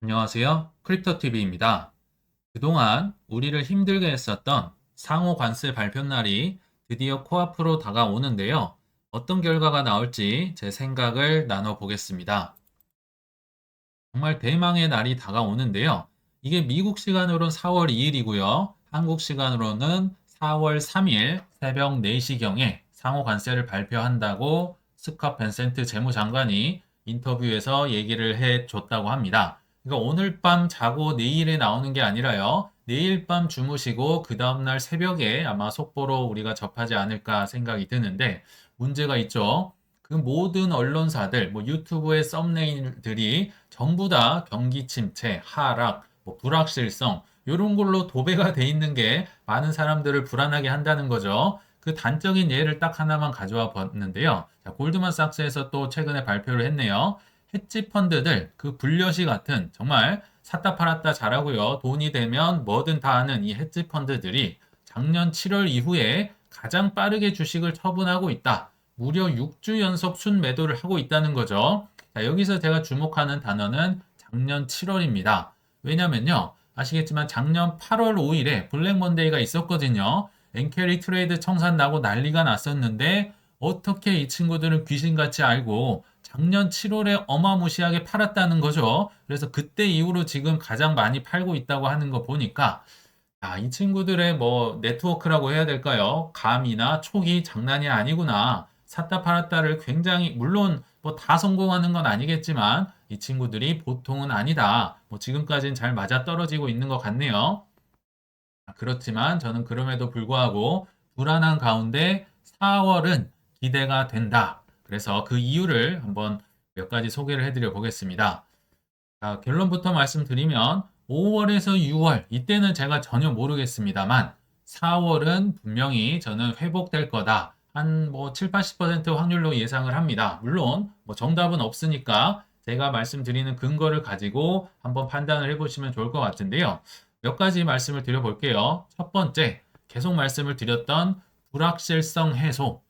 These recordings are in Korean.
안녕하세요. 크립토TV입니다. 그동안 우리를 힘들게 했었던 상호 관세 발표 날이 드디어 코앞으로 다가오는데요. 어떤 결과가 나올지 제 생각을 나눠보겠습니다. 정말 대망의 날이 다가오는데요. 이게 미국 시간으로는 4월 2일이고요. 한국 시간으로는 4월 3일 새벽 4시경에 상호 관세를 발표한다고 스캇 벤센트 재무장관이 인터뷰에서 얘기를 해 줬다고 합니다. 그러니까 오늘 밤 자고 내일에 나오는 게 아니라요. 내일 밤 주무시고 그 다음날 새벽에 아마 속보로 우리가 접하지 않을까 생각이 드는데 문제가 있죠. 그 모든 언론사들, 뭐 유튜브의 썸네일들이 전부 다 경기 침체, 하락, 뭐 불확실성 이런 걸로 도배가 돼 있는 게 많은 사람들을 불안하게 한다는 거죠. 그 단적인 예를 딱 하나만 가져와 봤는데요. 자, 골드만삭스에서 또 최근에 발표를 했네요. 헤지 펀드들 그 불려시 같은 정말 샀다 팔았다 잘하고요. 돈이 되면 뭐든 다 하는 이 헤지 펀드들이 작년 7월 이후에 가장 빠르게 주식을 처분하고 있다. 무려 6주 연속 순 매도를 하고 있다는 거죠. 자, 여기서 제가 주목하는 단어는 작년 7월입니다. 왜냐면요. 아시겠지만 작년 8월 5일에 블랙 먼데이가 있었거든요. 엔캐리 트레이드 청산 나고 난리가 났었는데 어떻게 이 친구들은 귀신같이 알고 작년 7월에 어마무시하게 팔았다는 거죠. 그래서 그때 이후로 지금 가장 많이 팔고 있다고 하는 거 보니까 아, 이 친구들의 뭐 네트워크라고 해야 될까요? 감이나 촉이 장난이 아니구나. 샀다 팔았다를 굉장히 물론 뭐 다 성공하는 건 아니겠지만 이 친구들이 보통은 아니다. 뭐 지금까지는 잘 맞아 떨어지고 있는 것 같네요. 그렇지만 저는 그럼에도 불구하고 불안한 가운데 4월은 기대가 된다. 그래서 그 이유를 한번 몇 가지 소개를 해드려 보겠습니다. 자, 결론부터 말씀드리면 5월에서 6월 이때는 제가 전혀 모르겠습니다만 4월은 분명히 저는 회복될 거다. 한 뭐 7, 80% 확률로 예상을 합니다. 물론 뭐 정답은 없으니까 제가 말씀드리는 근거를 가지고 한번 판단을 해보시면 좋을 것 같은데요. 몇 가지 말씀을 드려볼게요. 첫 번째, 계속 말씀을 드렸던 불확실성 해소.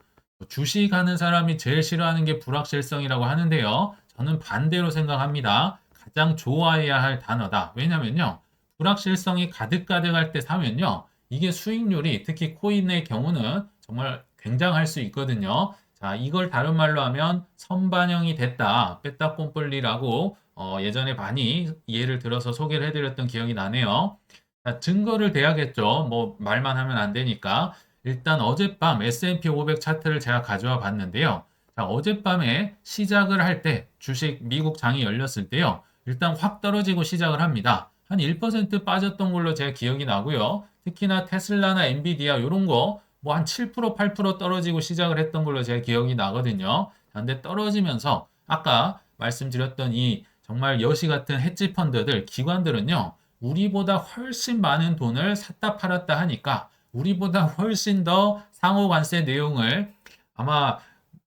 주식하는 사람이 제일 싫어하는 게 불확실성이라고 하는데요. 저는 반대로 생각합니다. 가장 좋아해야 할 단어다. 왜냐면요. 불확실성이 가득가득할 때 사면요. 이게 수익률이 특히 코인의 경우는 정말 굉장할 수 있거든요. 자, 이걸 다른 말로 하면 선반영이 됐다. 뺐다 꼼뿔리라고 어, 예전에 많이 예를 들어서 소개를 해드렸던 기억이 나네요. 자, 증거를 대야겠죠. 뭐 말만 하면 안 되니까. 일단 어젯밤 S&P 500 차트를 제가 가져와 봤는데요. 자, 어젯밤에 시작을 할 때 주식 미국 장이 열렸을 때요. 일단 확 떨어지고 시작을 합니다. 한 1% 빠졌던 걸로 제가 기억이 나고요. 특히나 테슬라나 엔비디아 이런 거 뭐 한 7% 8% 떨어지고 시작을 했던 걸로 제가 기억이 나거든요. 근데 떨어지면서 아까 말씀드렸던 이 정말 여시 같은 헤지 펀드들 기관들은요. 우리보다 훨씬 많은 돈을 샀다 팔았다 하니까 우리보다 훨씬 더 상호 관세 내용을 아마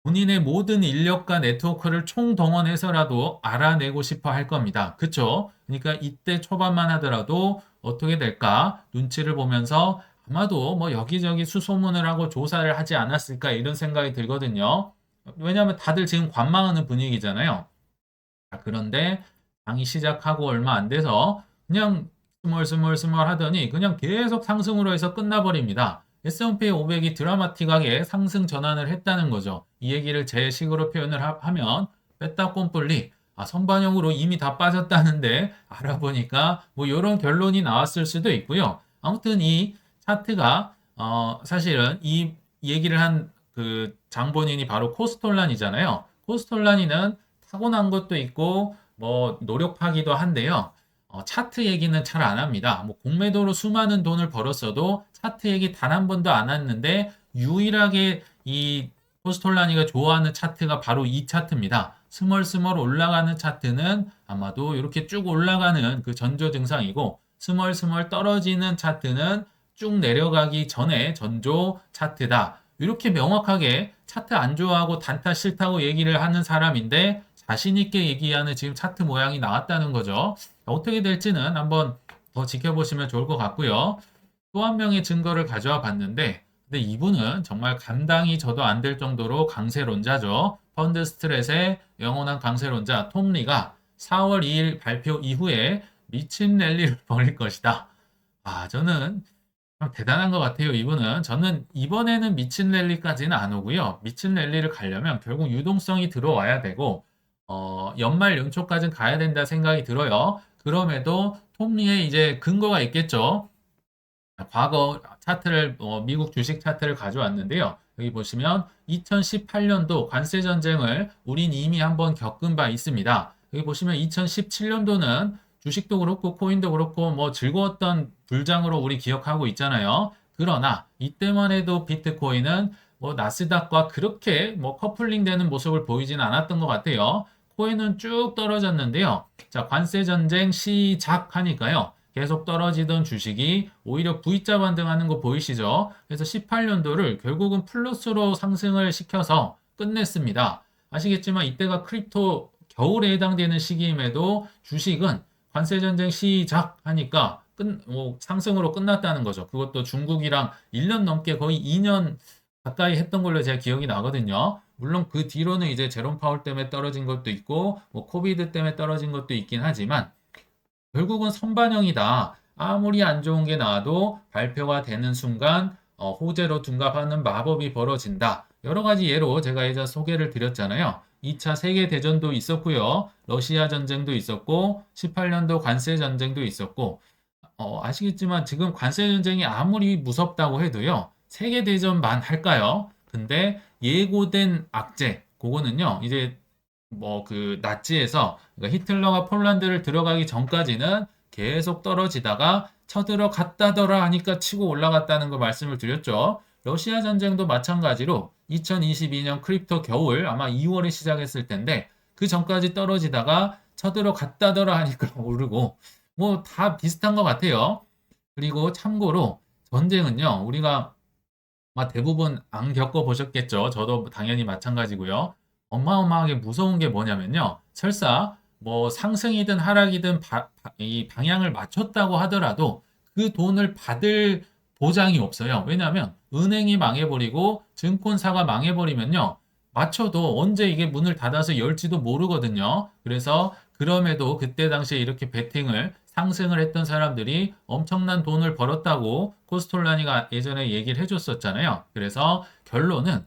본인의 모든 인력과 네트워크를 총동원해서라도 알아내고 싶어 할 겁니다. 그쵸? 그러니까 이때 초반만 하더라도 어떻게 될까 눈치를 보면서 아마도 뭐 여기저기 수소문을 하고 조사를 하지 않았을까 이런 생각이 들거든요. 왜냐하면 다들 지금 관망하는 분위기잖아요. 그런데 장이 시작하고 얼마 안 돼서 그냥 스멀스멀스멀 하더니 그냥 계속 상승으로 해서 끝나버립니다. S&P 500이 드라마틱하게 상승 전환을 했다는 거죠. 이 얘기를 제 식으로 표현을 하, 면 뺐다 꼼뿔리 아, 선반영으로 이미 다 빠졌다는데 알아보니까 뭐 이런 결론이 나왔을 수도 있고요. 아무튼 이 차트가 어, 사실은 이 얘기를 한 그 장본인이 바로 코스톨란이잖아요. 코스톨란이는 타고난 것도 있고 뭐 노력하기도 한데요. 어, 차트 얘기는 잘 안 합니다. 뭐 공매도로 수많은 돈을 벌었어도 차트 얘기 단 한 번도 안 했는데 유일하게 이 포스톨라니가 좋아하는 차트가 바로 이 차트입니다. 스멀스멀 올라가는 차트는 아마도 이렇게 쭉 올라가는 그 전조 증상이고 스멀스멀 떨어지는 차트는 쭉 내려가기 전에 전조 차트다. 이렇게 명확하게 차트 안 좋아하고 단타 싫다고 얘기를 하는 사람인데 자신 있게 얘기하는 지금 차트 모양이 나왔다는 거죠. 어떻게 될지는 한번 더 지켜보시면 좋을 것 같고요. 또 한 명의 증거를 가져와 봤는데 근데 이분은 정말 감당이 저도 안 될 정도로 강세론자죠. 펀드 스트렛의 영원한 강세론자 톰리가 4월 2일 발표 이후에 미친 랠리를 벌일 것이다. 아, 저는 참 대단한 것 같아요. 이분은 저는 이번에는 미친 랠리까지는 안 오고요. 미친 랠리를 가려면 결국 유동성이 들어와야 되고 어, 연말 연초까지는 가야 된다 생각이 들어요. 그럼에도 톱니에 이제 근거가 있겠죠. 과거 차트를 어, 미국 주식 차트를 가져왔는데요. 여기 보시면 2018년도 관세 전쟁을 우린 이미 한번 겪은 바 있습니다. 여기 보시면 2017년도는 주식도 그렇고 코인도 그렇고 뭐 즐거웠던 불장으로 우리 기억하고 있잖아요. 그러나 이때만 해도 비트코인은 뭐 나스닥과 그렇게 뭐 커플링 되는 모습을 보이진 않았던 것 같아요. 코인은 쭉 떨어졌는데요. 자, 관세 전쟁 시작하니까요. 계속 떨어지던 주식이 오히려 V자 반등하는 거 보이시죠? 그래서 18년도를 결국은 플러스로 상승을 시켜서 끝냈습니다. 아시겠지만 이때가 크립토 겨울에 해당되는 시기임에도 주식은 관세 전쟁 시작하니까 끝, 뭐 상승으로 끝났다는 거죠. 그것도 중국이랑 1년 넘게 거의 2년 가까이 했던 걸로 제가 기억이 나거든요. 물론 그 뒤로는 이제 제롬 파월 때문에 떨어진 것도 있고 뭐 코비드 때문에 떨어진 것도 있긴 하지만 결국은 선반영이다. 아무리 안 좋은 게 나와도 발표가 되는 순간 어, 호재로 둔갑하는 마법이 벌어진다. 여러 가지 예로 제가 예전 소개를 드렸잖아요. 2차 세계 대전도 있었고요. 러시아 전쟁도 있었고 18년도 관세 전쟁도 있었고 어, 아시겠지만 지금 관세 전쟁이 아무리 무섭다고 해도요. 세계 대전만 할까요? 근데 예고된 악재 그거는요. 이제 뭐 그 나치에서 그러니까 히틀러가 폴란드를 들어가기 전까지는 계속 떨어지다가 쳐들어갔다더라 하니까 치고 올라갔다는 거 말씀을 드렸죠. 러시아 전쟁도 마찬가지로 2022년 크립토 겨울 아마 2월에 시작했을 텐데 그 전까지 떨어지다가 쳐들어갔다더라 하니까 오르고 뭐 다 비슷한 것 같아요. 그리고 참고로 전쟁은요 우리가 아마 대부분 안 겪어보셨겠죠. 저도 당연히 마찬가지고요. 어마어마하게 무서운 게 뭐냐면요. 설사 뭐 상승이든 하락이든 바- 바- 이 방향을 맞췄다고 하더라도 그 돈을 받을 보장이 없어요. 왜냐하면 은행이 망해버리고 증권사가 망해버리면요. 맞춰도 언제 이게 문을 닫아서 열지도 모르거든요. 그래서 그럼에도 그때 당시에 이렇게 베팅을 상승을 했던 사람들이 엄청난 돈을 벌었다고 코스톨라니가 예전에 얘기를 해줬었잖아요. 그래서 결론은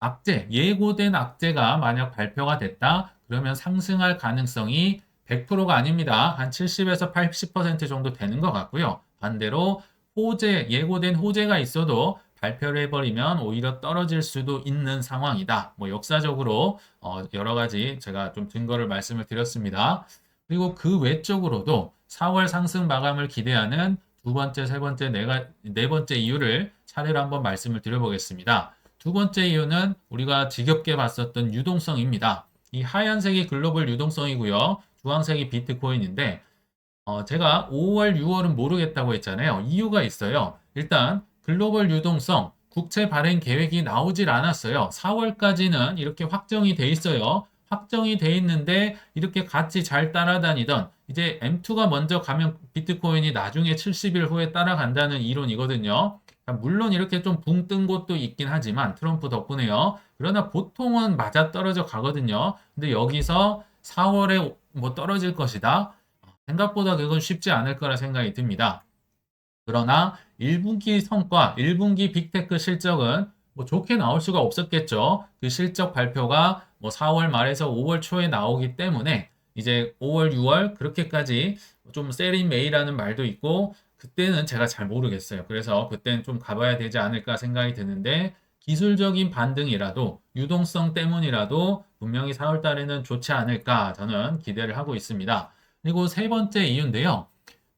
악재, 예고된 악재가 만약 발표가 됐다, 그러면 상승할 가능성이 100%가 아닙니다. 한 70에서 80% 정도 되는 것 같고요. 반대로 호재, 예고된 호재가 있어도 발표를 해버리면 오히려 떨어질 수도 있는 상황이다. 뭐 역사적으로 어, 여러 가지 제가 좀 증거를 말씀을 드렸습니다. 그리고 그 외적으로도 4월 상승 마감을 기대하는 두 번째, 세 번째, 네가, 네 번째 이유를 차례로 한번 말씀을 드려보겠습니다. 두 번째 이유는 우리가 지겹게 봤었던 유동성입니다. 이 하얀색이 글로벌 유동성이고요. 주황색이 비트코인인데 어, 제가 5월, 6월은 모르겠다고 했잖아요. 이유가 있어요. 일단 글로벌 유동성 국채 발행 계획이 나오질 않았어요. 4월까지는 이렇게 확정이 돼 있어요. 확정이 돼 있는데 이렇게 같이 잘 따라다니던 이제 M2가 먼저 가면 비트코인이 나중에 70일 후에 따라간다는 이론이거든요. 물론 이렇게 좀 붕 뜬 곳도 있긴 하지만 트럼프 덕분에요. 그러나 보통은 맞아 떨어져 가거든요. 근데 여기서 4월에 뭐 떨어질 것이다. 생각보다 그건 쉽지 않을 거라 생각이 듭니다. 그러나 1분기 성과, 1분기 빅테크 실적은 뭐 좋게 나올 수가 없었겠죠. 그 실적 발표가 뭐 4월 말에서 5월 초에 나오기 때문에 이제 5월, 6월 그렇게까지 좀 세린 메이라는 말도 있고 그때는 제가 잘 모르겠어요. 그래서 그때는 좀 가봐야 되지 않을까 생각이 드는데 기술적인 반등이라도 유동성 때문이라도 분명히 4월 달에는 좋지 않을까 저는 기대를 하고 있습니다. 그리고 세 번째 이유인데요.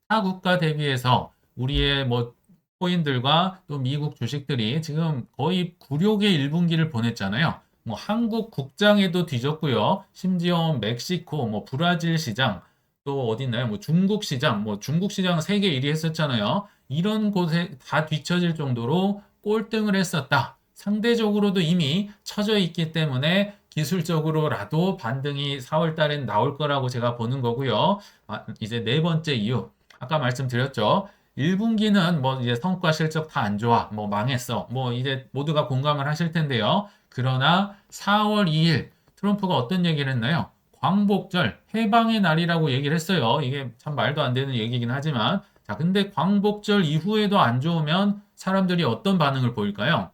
타 국가 대비해서 우리의 뭐 코인들과 또 미국 주식들이 지금 거의 굴욕의 1분기를 보냈잖아요. 뭐 한국 국장에도 뒤졌고요. 심지어 멕시코, 뭐 브라질 시장, 또 어디 있나요? 뭐 중국 시장, 뭐 중국 시장 세계 1위 했었잖아요. 이런 곳에 다 뒤처질 정도로 꼴등을 했었다. 상대적으로도 이미 처져 있기 때문에 기술적으로라도 반등이 4월 달엔 나올 거라고 제가 보는 거고요. 아, 이제 네 번째 이유. 아까 말씀드렸죠. 1분기는 뭐 이제 성과 실적 다 안 좋아. 뭐 망했어. 뭐 이제 모두가 공감을 하실 텐데요. 그러나 4월 2일 트럼프가 어떤 얘기를 했나요? 광복절, 해방의 날이라고 얘기를 했어요. 이게 참 말도 안 되는 얘기긴 하지만. 자, 근데 광복절 이후에도 안 좋으면 사람들이 어떤 반응을 보일까요?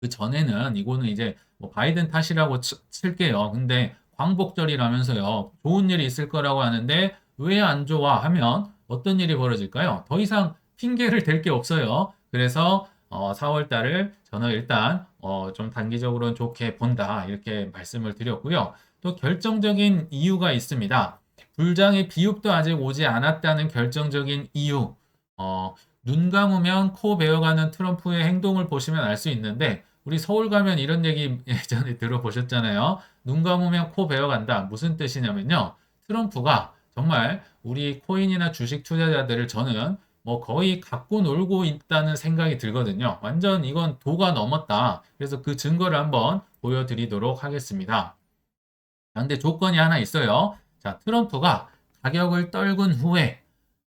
그 전에는 이거는 이제 뭐 바이든 탓이라고 치- 칠게요. 근데 광복절이라면서요. 좋은 일이 있을 거라고 하는데 왜 안 좋아 하면 어떤 일이 벌어질까요? 더 이상 핑계를 댈 게 없어요. 그래서 4월 달을 저는 일단 어, 좀 단기적으로는 좋게 본다. 이렇게 말씀을 드렸고요. 또 결정적인 이유가 있습니다. 불장의 비읍도 아직 오지 않았다는 결정적인 이유. 어, 눈 감으면 코 베어가는 트럼프의 행동을 보시면 알 수 있는데 우리 서울 가면 이런 얘기 예전에 들어보셨잖아요. 눈 감으면 코 베어간다. 무슨 뜻이냐면요. 트럼프가 정말 우리 코인이나 주식 투자자들을 저는 뭐 거의 갖고 놀고 있다는 생각이 들거든요. 완전 이건 도가 넘었다. 그래서 그 증거를 한번 보여드리도록 하겠습니다. 자, 근데 조건이 하나 있어요. 자, 트럼프가 가격을 떨군 후에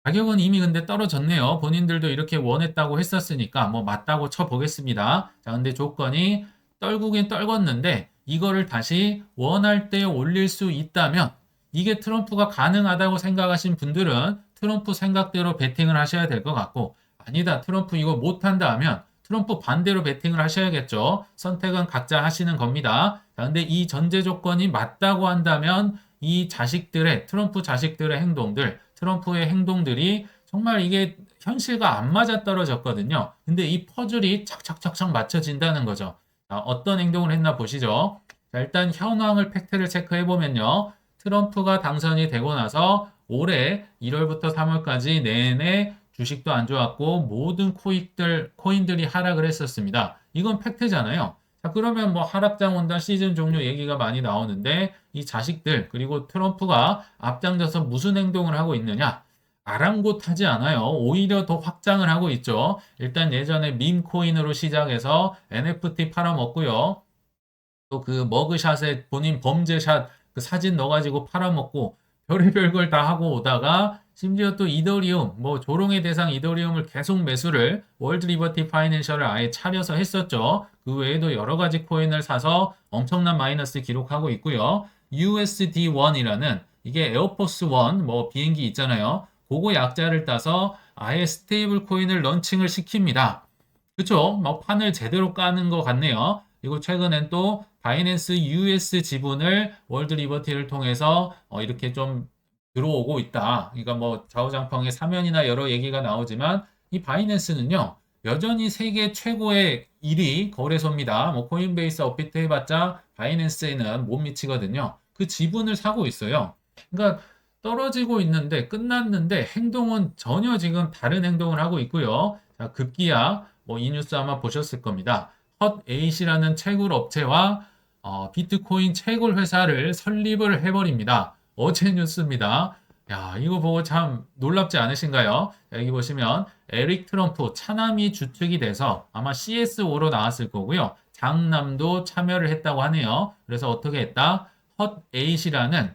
가격은 이미 근데 떨어졌네요. 본인들도 이렇게 원했다고 했었으니까 뭐 맞다고 쳐보겠습니다. 자, 근데 조건이 떨구긴 떨궜는데 이거를 다시 원할 때 올릴 수 있다면 이게 트럼프가 가능하다고 생각하신 분들은 트럼프 생각대로 베팅을 하셔야 될 것 같고 아니다 트럼프 이거 못한다 하면 트럼프 반대로 베팅을 하셔야겠죠. 선택은 각자 하시는 겁니다. 자, 근데 이 전제 조건이 맞다고 한다면 이 자식들의 트럼프 자식들의 행동들 트럼프의 행동들이 정말 이게 현실과 안 맞아 떨어졌거든요. 근데 이 퍼즐이 착착착착 맞춰진다는 거죠. 자, 어떤 행동을 했나 보시죠. 자, 일단 현황을 팩트를 체크해 보면요. 트럼프가 당선이 되고 나서 올해 1월부터 3월까지 내내 주식도 안 좋았고 모든 코익들 코인들이 하락을 했었습니다. 이건 팩트잖아요. 자, 그러면 뭐 하락장 온다 시즌 종료 얘기가 많이 나오는데 이 자식들 그리고 트럼프가 앞장서서 무슨 행동을 하고 있느냐? 아랑곳하지 않아요. 오히려 더 확장을 하고 있죠. 일단 예전에 밈 코인으로 시작해서 NFT 팔아먹고요. 또 그 머그샷에 본인 범죄샷 그 사진 넣어가지고 팔아먹고 별의별 걸 다 하고 오다가 심지어 또 이더리움 뭐 조롱의 대상 이더리움을 계속 매수를 월드 리버티 파이낸셜을 아예 차려서 했었죠. 그 외에도 여러 가지 코인을 사서 엄청난 마이너스 기록하고 있고요. USD1이라는 이게 에어포스 1 뭐 비행기 있잖아요. 그거 약자를 따서 아예 스테이블 코인을 런칭을 시킵니다. 그쵸? 뭐 판을 제대로 까는 것 같네요. 그리고 최근엔 또 바이낸스 US 지분을 월드 리버티를 통해서 어, 이렇게 좀 들어오고 있다. 그러니까 뭐 좌우장평의 사면이나 여러 얘기가 나오지만 이 바이낸스는요. 여전히 세계 최고의 1위 거래소입니다. 뭐 코인베이스 업비트 해봤자 바이낸스에는 못 미치거든요. 그 지분을 사고 있어요. 그러니까 떨어지고 있는데 끝났는데 행동은 전혀 지금 다른 행동을 하고 있고요. 자, 급기야 뭐 이 뉴스 아마 보셨을 겁니다. 헛에잇이라는 채굴 업체와 어, 비트코인 채굴 회사를 설립을 해버립니다. 어제 뉴스입니다. 야, 이거 보고 참 놀랍지 않으신가요? 여기 보시면 에릭 트럼프 차남이 주축이 돼서 아마 CSO로 나왔을 거고요. 장남도 참여를 했다고 하네요. 그래서 어떻게 했다? 헛 에잇이라는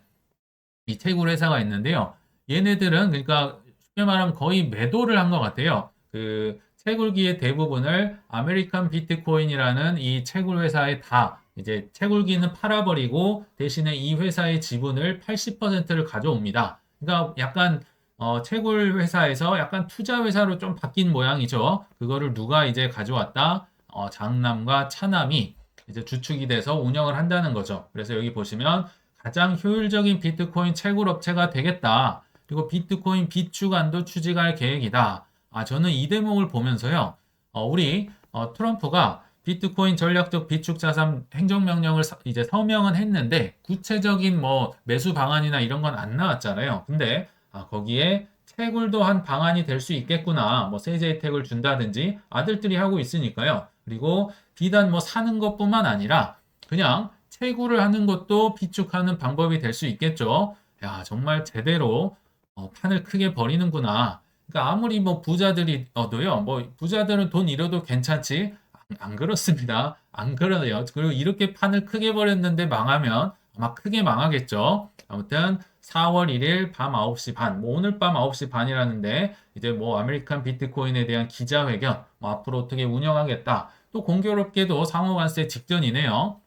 이 채굴 회사가 있는데요. 얘네들은 그러니까 쉽게 말하면 거의 매도를 한 것 같아요. 그 채굴기의 대부분을 아메리칸 비트코인이라는 이 채굴 회사에 다 이제 채굴기는 팔아버리고 대신에 이 회사의 지분을 80%를 가져옵니다. 그러니까 약간 어, 채굴 회사에서 약간 투자 회사로 좀 바뀐 모양이죠. 그거를 누가 이제 가져왔다? 어, 장남과 차남이 이제 주축이 돼서 운영을 한다는 거죠. 그래서 여기 보시면 가장 효율적인 비트코인 채굴 업체가 되겠다. 그리고 비트코인 비축안도 추진할 계획이다. 아, 저는 이 대목을 보면서요. 어, 우리 어, 트럼프가 비트코인 전략적 비축 자산 행정명령을 서- 이제 서명은 했는데 구체적인 뭐 매수 방안이나 이런 건 안 나왔잖아요. 근데 아, 거기에 채굴도 한 방안이 될 수 있겠구나. 뭐 세제 혜택을 준다든지 아들들이 하고 있으니까요. 그리고 비단 뭐 사는 것뿐만 아니라 그냥 채굴을 하는 것도 비축하는 방법이 될 수 있겠죠. 야, 정말 제대로 어, 판을 크게 버리는구나. 그러니까 아무리 뭐 부자들이 얻어요. 뭐 부자들은 돈 잃어도 괜찮지. 안, 안 그렇습니다. 안 그러네요. 그리고 이렇게 판을 크게 버렸는데 망하면 아마 크게 망하겠죠. 아무튼 4월 1일 밤 9시 반, 뭐 오늘 밤 9시 반이라는데 이제 뭐 아메리칸 비트코인에 대한 기자회견, 뭐 앞으로 어떻게 운영하겠다. 또 공교롭게도 상호관세 직전이네요.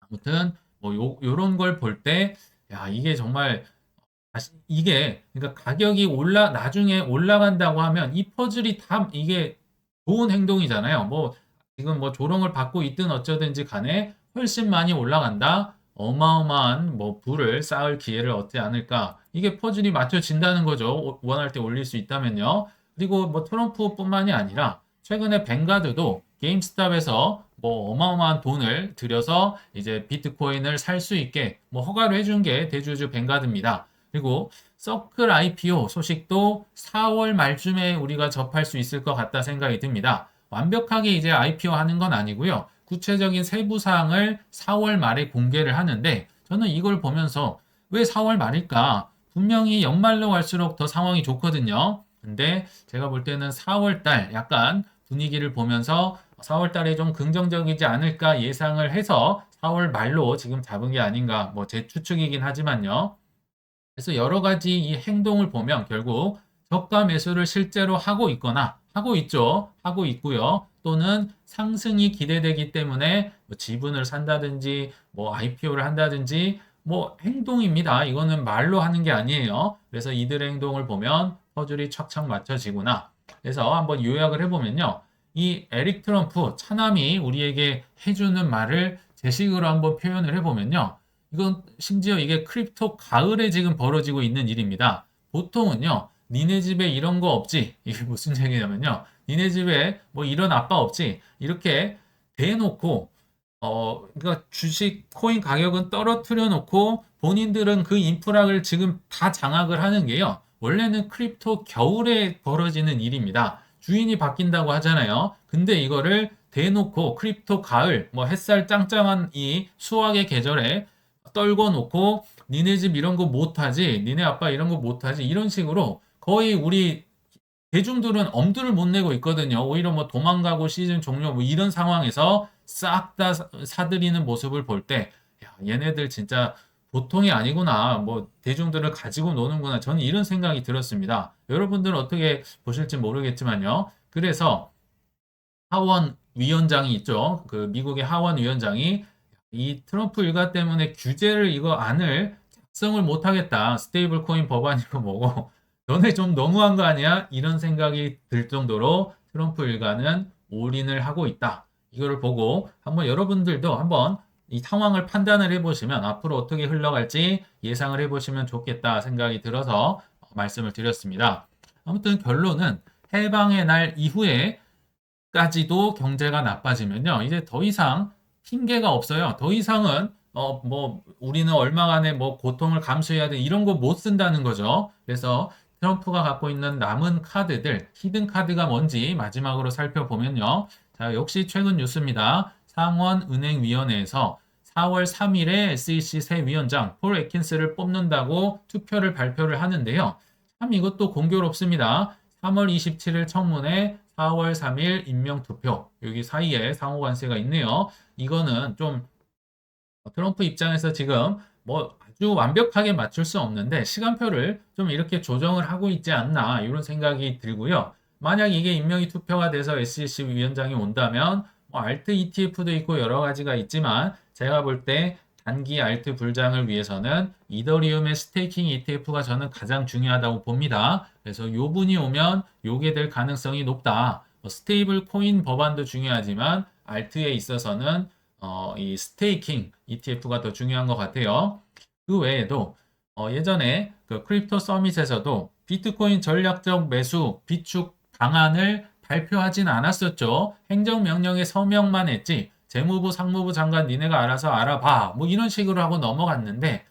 아무튼 뭐 요, 요런 걸 볼 때 야, 이게 정말 이게 그러니까 가격이 올라 나중에 올라간다고 하면 이 퍼즐이 다 이게 좋은 행동이잖아요. 뭐 지금 뭐 조롱을 받고 있든 어쩌든지 간에 훨씬 많이 올라간다. 어마어마한 뭐 부를 쌓을 기회를 얻지 않을까. 이게 퍼즐이 맞춰진다는 거죠. 원할 때 올릴 수 있다면요. 그리고 뭐 트럼프뿐만이 아니라 최근에 뱅가드도 게임스탑에서 뭐 어마어마한 돈을 들여서 이제 비트코인을 살 수 있게 뭐 허가를 해준 게 대주주 뱅가드입니다. 그리고 서클 IPO 소식도 4월 말쯤에 우리가 접할 수 있을 것 같다 생각이 듭니다. 완벽하게 이제 IPO 하는 건 아니고요. 구체적인 세부 사항을 4월 말에 공개를 하는데 저는 이걸 보면서 왜 4월 말일까? 분명히 연말로 갈수록 더 상황이 좋거든요. 근데 제가 볼 때는 4월 달 약간 분위기를 보면서 4월 달에 좀 긍정적이지 않을까 예상을 해서 4월 말로 지금 잡은 게 아닌가 뭐 제 추측이긴 하지만요. 그래서 여러 가지 이 행동을 보면 결국 저가 매수를 실제로 하고 있거나 하고 있죠. 하고 있고요. 또는 상승이 기대되기 때문에 뭐 지분을 산다든지 뭐 IPO를 한다든지 뭐 행동입니다. 이거는 말로 하는 게 아니에요. 그래서 이들의 행동을 보면 퍼즐이 착착 맞춰지구나. 그래서 한번 요약을 해보면요. 이 에릭 트럼프 차남이 우리에게 해주는 말을 제식으로 한번 표현을 해보면요. 이건 심지어 이게 크립토 가을에 지금 벌어지고 있는 일입니다. 보통은요, 니네 집에 이런 거 없지? 이게 무슨 얘기냐면요. 니네 집에 뭐 이런 아빠 없지? 이렇게 대놓고, 어, 그러니까 주식 코인 가격은 떨어뜨려 놓고 본인들은 그 인프라를 지금 다 장악을 하는 게요. 원래는 크립토 겨울에 벌어지는 일입니다. 주인이 바뀐다고 하잖아요. 근데 이거를 대놓고 크립토 가을, 뭐 햇살 짱짱한 이 수학의 계절에 떨궈 놓고 니네 집 이런 거 못하지, 니네 아빠 이런 거 못하지, 이런 식으로 거의 우리 대중들은 엄두를 못 내고 있거든요. 오히려 뭐 도망가고 시즌 종료 뭐 이런 상황에서 싹 다 사들이는 모습을 볼 때, 야, 얘네들 진짜 보통이 아니구나. 뭐 대중들을 가지고 노는구나. 저는 이런 생각이 들었습니다. 여러분들은 어떻게 보실지 모르겠지만요. 그래서 하원 위원장이 있죠. 그 미국의 하원 위원장이 이 트럼프 일가 때문에 규제를 이거 안을 작성을 못 하겠다. 스테이블 코인 법안이고 뭐고 너네 좀 너무한 거 아니야? 이런 생각이 들 정도로 트럼프 일가는 올인을 하고 있다. 이거를 보고 한번 여러분들도 한번 이 상황을 판단을 해보시면 앞으로 어떻게 흘러갈지 예상을 해보시면 좋겠다 생각이 들어서 말씀을 드렸습니다. 아무튼 결론은 해방의 날 이후에까지도 경제가 나빠지면요. 이제 더 이상 핑계가 없어요. 더 이상은 어, 뭐, 우리는 얼마간의 뭐 고통을 감수해야 돼. 이런 거 못 쓴다는 거죠. 그래서 트럼프가 갖고 있는 남은 카드들, 히든 카드가 뭔지 마지막으로 살펴보면요. 자, 역시 최근 뉴스입니다. 상원은행위원회에서 4월 3일에 SEC 새 위원장 폴 에킨스를 뽑는다고 투표를 발표를 하는데요. 참 이것도 공교롭습니다. 3월 27일 청문회, 4월 3일 임명투표. 여기 사이에 상호관세가 있네요. 이거는 좀 트럼프 입장에서 지금 뭐 아주 완벽하게 맞출 수 없는데 시간표를 좀 이렇게 조정을 하고 있지 않나 이런 생각이 들고요. 만약 이게 임명이 투표가 돼서 SEC 위원장이 온다면 뭐 알트 ETF도 있고 여러 가지가 있지만 제가 볼 때 단기 알트 불장을 위해서는 이더리움의 스테이킹 ETF가 저는 가장 중요하다고 봅니다. 그래서 요 분이 오면 요게 될 가능성이 높다. 뭐 스테이블 코인 법안도 중요하지만 알트에 있어서는 어, 이 스테이킹 ETF가 더 중요한 것 같아요. 그 외에도 어, 예전에 그 크립토 서밋에서도 비트코인 전략적 매수 비축 방안을 발표하진 않았었죠. 행정명령에 서명만 했지. 재무부, 상무부 장관 니네가 알아서 알아봐. 뭐 이런 식으로 하고 넘어갔는데,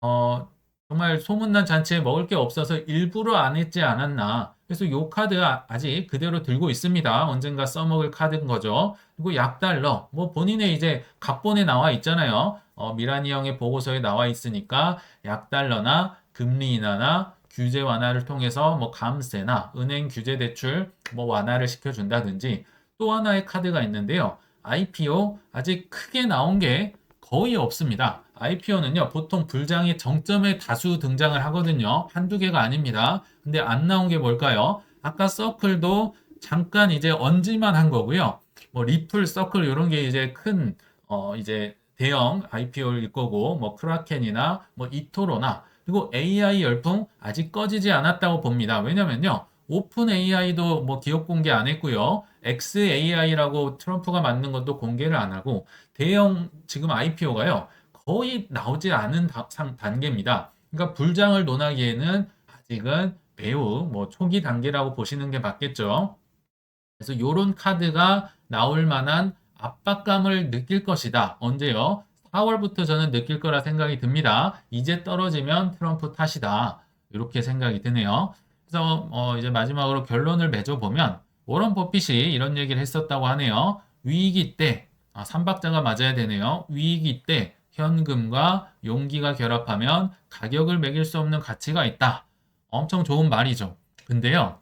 어, 정말 소문난 잔치에 먹을 게 없어서 일부러 안 했지 않았나. 그래서 요 카드 아- 아직 그대로 들고 있습니다. 언젠가 써먹을 카드인 거죠. 그리고 약달러. 뭐 본인의 이제 각본에 나와 있잖아요. 어, 미라니 형의 보고서에 나와 있으니까 약달러나 금리 인하나 규제 완화를 통해서 뭐 감세나 은행 규제 대출 뭐 완화를 시켜준다든지 또 하나의 카드가 있는데요. IPO 아직 크게 나온 게 거의 없습니다. IPO는요, 보통 불장의 정점에 다수 등장을 하거든요. 한두 개가 아닙니다. 근데 안 나온 게 뭘까요? 아까 서클도 잠깐 이제 얹을만 한 거고요. 뭐 리플, 서클 이런 게 이제 큰, 어, 이제 대형 IPO일 거고 뭐 크라켄이나 뭐 이토로나 그리고 AI 열풍 아직 꺼지지 않았다고 봅니다. 왜냐면요. 오픈 AI도 뭐 기업 공개 안 했고요. XAI라고 트럼프가 만든 것도 공개를 안 하고 대형 지금 IPO가요. 거의 나오지 않은 단계입니다. 그러니까 불장을 논하기에는 아직은 매우 뭐 초기 단계라고 보시는 게 맞겠죠. 그래서 이런 카드가 나올 만한 압박감을 느낄 것이다. 언제요? 4월부터 저는 느낄 거라 생각이 듭니다. 이제 떨어지면 트럼프 탓이다. 이렇게 생각이 드네요. 그래서 어, 이제 마지막으로 결론을 맺어보면 워런 버핏이 이런 얘기를 했었다고 하네요. 위기 때, 아, 삼박자가 맞아야 되네요. 위기 때 현금과 용기가 결합하면 가격을 매길 수 없는 가치가 있다. 엄청 좋은 말이죠. 근데요,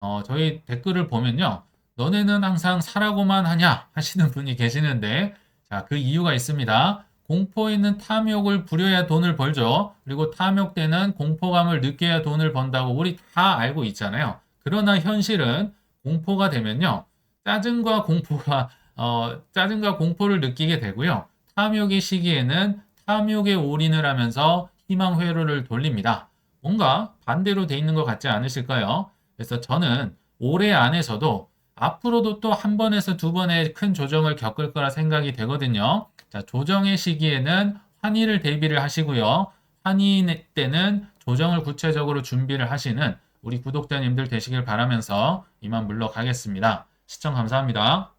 어, 저희 댓글을 보면요. 너네는 항상 사라고만 하냐 하시는 분이 계시는데 자, 그 이유가 있습니다. 공포에 있는 탐욕을 부려야 돈을 벌죠. 그리고 탐욕 때는 공포감을 느껴야 돈을 번다고 우리 다 알고 있잖아요. 그러나 현실은 공포가 되면요. 짜증과 공포가 어, 짜증과 공포를 느끼게 되고요. 탐욕의 시기에는 탐욕에 올인을 하면서 희망 회로를 돌립니다. 뭔가 반대로 돼 있는 것 같지 않으실까요? 그래서 저는 올해 안에서도 앞으로도 또 한 번에서 두 번의 큰 조정을 겪을 거라 생각이 되거든요. 자, 조정의 시기에는 환희를 대비를 하시고요. 환희 때는 조정을 구체적으로 준비를 하시는 우리 구독자님들 되시길 바라면서 이만 물러가겠습니다. 시청 감사합니다.